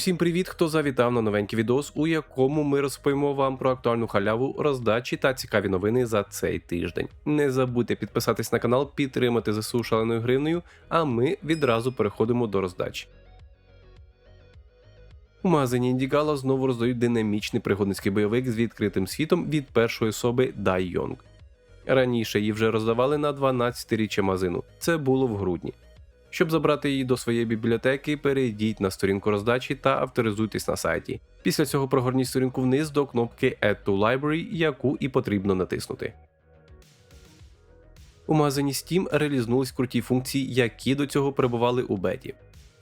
Усім привіт, хто завітав на новенький відос, у якому ми розповімо вам про актуальну халяву, роздачі та цікаві новини за цей тиждень. Не забудьте підписатись на канал, підтримати ЗСУ шаленою гривнею, а ми відразу переходимо до роздачі. У магазині Індігала знову роздають динамічний пригодницький бойовик з відкритим світом від першої особи Дай Йонг. Раніше її вже роздавали на 12-річчя магазину. Це було в грудні. Щоб забрати її до своєї бібліотеки, перейдіть на сторінку роздачі та авторизуйтесь на сайті. Після цього прогорніть сторінку вниз до кнопки Add to Library, яку і потрібно натиснути. У магазині Steam релізнулись круті функції, які до цього перебували у беті.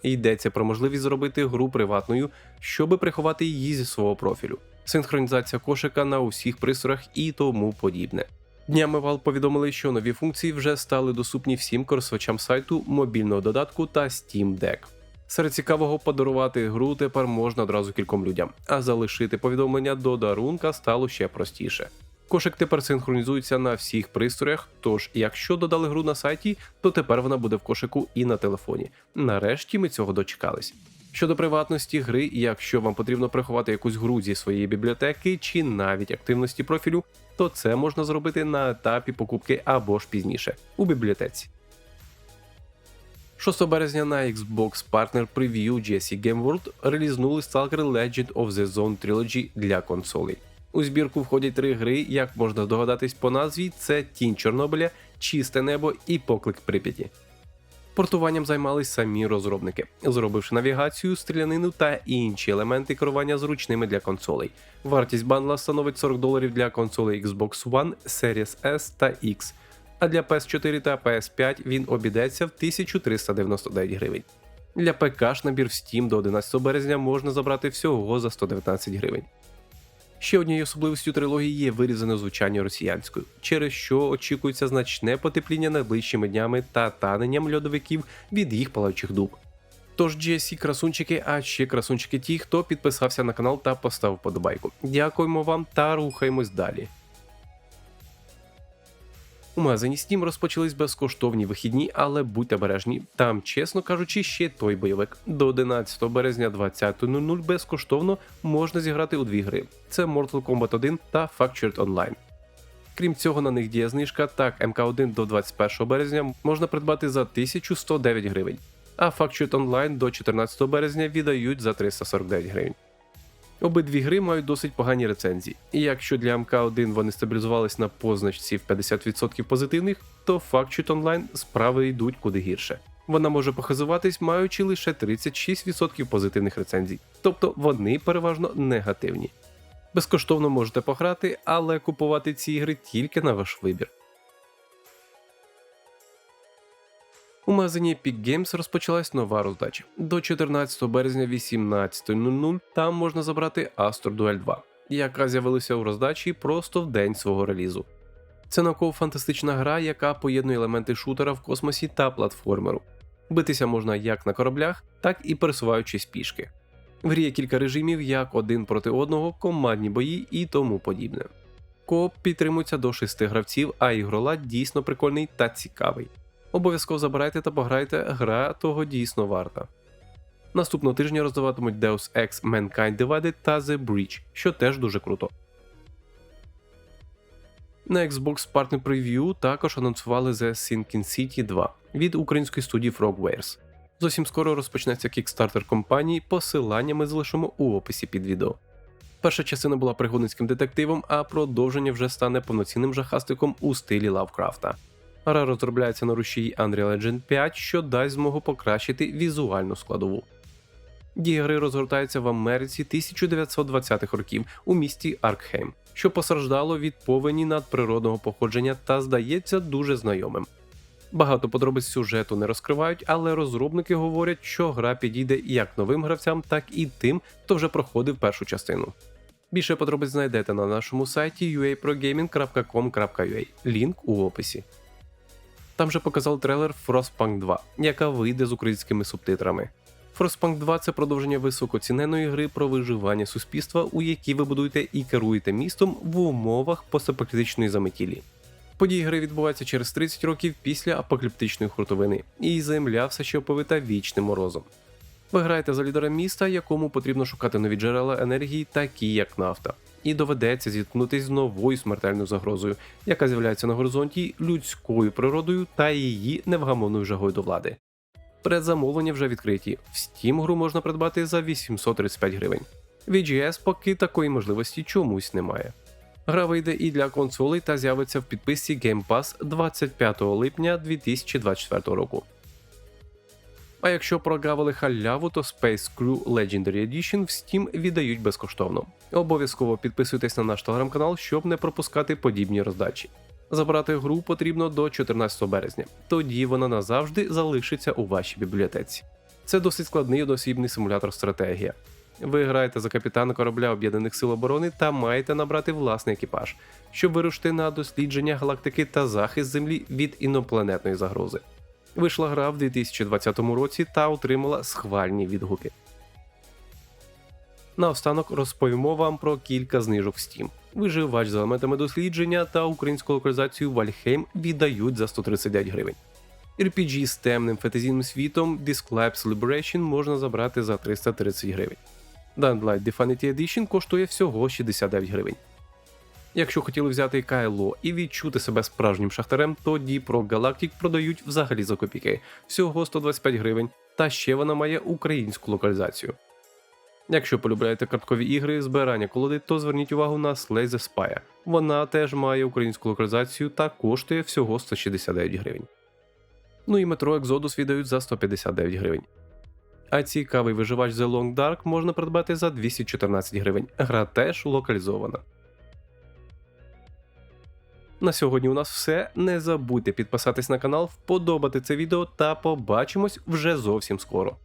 Йдеться про можливість зробити гру приватною, щоби приховати її зі свого профілю, синхронізація кошика на усіх пристроях і тому подібне. Днями Valve повідомили, що нові функції вже стали доступні всім користувачам сайту, мобільного додатку та Steam Deck. Серед цікавого подарувати гру тепер можна одразу кільком людям, а залишити повідомлення до дарунка стало ще простіше. Кошик тепер синхронізується на всіх пристроях, тож якщо додали гру на сайті, то тепер вона буде в кошику і на телефоні. Нарешті ми цього дочекались. Щодо приватності гри, якщо вам потрібно приховати якусь гру зі своєї бібліотеки чи навіть активності профілю, то це можна зробити на етапі покупки або ж пізніше у бібліотеці. 6 березня на Xbox Partner Preview GSC Game World релізнули Stalker Legend of the Zone Trilogy для консолей. У збірку входять три гри, як можна здогадатись по назві: це Тінь Чорнобиля, Чисте небо і Поклик Прип'яті. Портуванням займались самі розробники, зробивши навігацію, стрілянину та інші елементи керування зручними для консолей. Вартість бандла становить 40 доларів для консолей Xbox One, Series S та X, а для PS4 та PS5 він обійдеться в 1399 гривень. Для ПК ж набір в Steam до 11 березня можна забрати всього за 119 гривень. Ще однією особливістю трилогії є вирізане звучання росіянською, через що очікується значне потепління найближчими днями та таненням льодовиків від їх палаючих дуб. Тож GSC красунчики, а ще красунчики ті, хто підписався на канал та поставив подобайку. Дякуємо вам та рухаємось далі. У магазині Steam розпочались безкоштовні вихідні, але будьте обережні. Там, чесно кажучи, ще той бойовик. До 11 березня 20.00 безкоштовно можна зіграти у дві гри: це Mortal Kombat 1 та Fractured Online. Крім цього, на них діє знижка, так МК1 до 21 березня можна придбати за 1109 гривень, а Fractured Online до 14 березня віддають за 349 гривень. Обидві гри мають досить погані рецензії, і якщо для МК1 вони стабілізувались на позначці в 50% позитивних, то Factchut Online справи йдуть куди гірше. Вона може похизуватись, маючи лише 36% позитивних рецензій, тобто вони переважно негативні. Безкоштовно можете пограти, але купувати ці ігри тільки на ваш вибір. Магазині Epic Games розпочалась нова роздача. До 14 березня 18.00 там можна забрати Astro Duel 2, яка з'явилася у роздачі просто в день свого релізу. Це науково-фантастична гра, яка поєднує елементи шутера в космосі та платформеру. Битися можна як на кораблях, так і пересуваючись пішки. В грі є кілька режимів, як один проти одного, командні бої і тому подібне. Кооп підтримується до шести гравців, а ігролад дійсно прикольний та цікавий. Обов'язково забирайте та пограйте, гра того дійсно варта. Наступного тижня роздаватимуть Deus Ex Mankind Divided та The Breach, що теж дуже круто. На Xbox Partner Preview також анонсували The Sinking City 2 від української студії Frogwares. Зовсім скоро розпочнеться кікстартер компанії, посилання ми залишимо у описі під відео. Перша частина була пригодницьким детективом, а продовження вже стане повноцінним жахастиком у стилі Лавкрафта. Гра розробляється на рушії Unreal Engine 5, що дасть змогу покращити візуальну складову. Дія гри розгортається в Америці 1920-х років у місті Аркхейм, що постраждало від повені надприродного походження та здається дуже знайомим. Багато подробиць сюжету не розкривають, але розробники говорять, що гра підійде як новим гравцям, так і тим, хто вже проходив першу частину. Більше подробиць знайдете на нашому сайті uaprogaming.com.ua, лінк у описі. Там же показали трейлер Frostpunk 2, яка вийде з українськими субтитрами. Frostpunk 2 це продовження високоціненої гри про виживання суспільства, у якій ви будуєте і керуєте містом в умовах постапокаліптичної заметілі. Події гри відбуваються через 30 років після апокаліптичної хуртовини, і земля все ще оповита вічним морозом. Ви граєте за лідера міста, якому потрібно шукати нові джерела енергії, такі як нафта. І доведеться зіткнутися з новою смертельною загрозою, яка з'являється на горизонті людською природою та її невгамовною жагою до влади. Предзамовлення вже відкриті. В Steam гру можна придбати за 835 гривень. VGS поки такої можливості чомусь немає. Гра вийде і для консолей та з'явиться в підписці Game Pass 25 липня 2024 року. А якщо прогавили халяву, то Space Crew Legendary Edition в Steam віддають безкоштовно. Обов'язково підписуйтесь на наш телеграм-канал, щоб не пропускати подібні роздачі. Забрати гру потрібно до 14 березня, тоді вона назавжди залишиться у вашій бібліотеці. Це досить складний одноосібний симулятор стратегія. Ви граєте за капітана корабля Об'єднаних Сил оборони та маєте набрати власний екіпаж, щоб вирушити на дослідження галактики та захист Землі від інопланетної загрози. Вийшла гра в 2020 році та отримала схвальні відгуки. Наостанок розповімо вам про кілька знижок Steam. Виживач з елементами дослідження та українську локалізацію Вальхейм віддають за 139 гривень. RPG з темним фентезійним світом Disclapse Liberation можна забрати за 330 гривень. Dunlight Definity Edition коштує всього 69 гривень. Якщо хотіли взяти Кайло і відчути себе справжнім шахтарем, то Dіпро Galactic продають взагалі за копійки, всього 125 гривень, та ще вона має українську локалізацію. Якщо полюбляєте карткові ігри, збирання колоди, то зверніть увагу на Slay Spire. Вона теж має українську локалізацію та коштує всього 169 гривень. Ну і метро Exodus віддають за 159 гривень. А цікавий виживач The Long Dark можна придбати за 214 гривень. Гра теж локалізована. На сьогодні у нас все. Не забудьте підписатись на канал, вподобати це відео та побачимось вже зовсім скоро.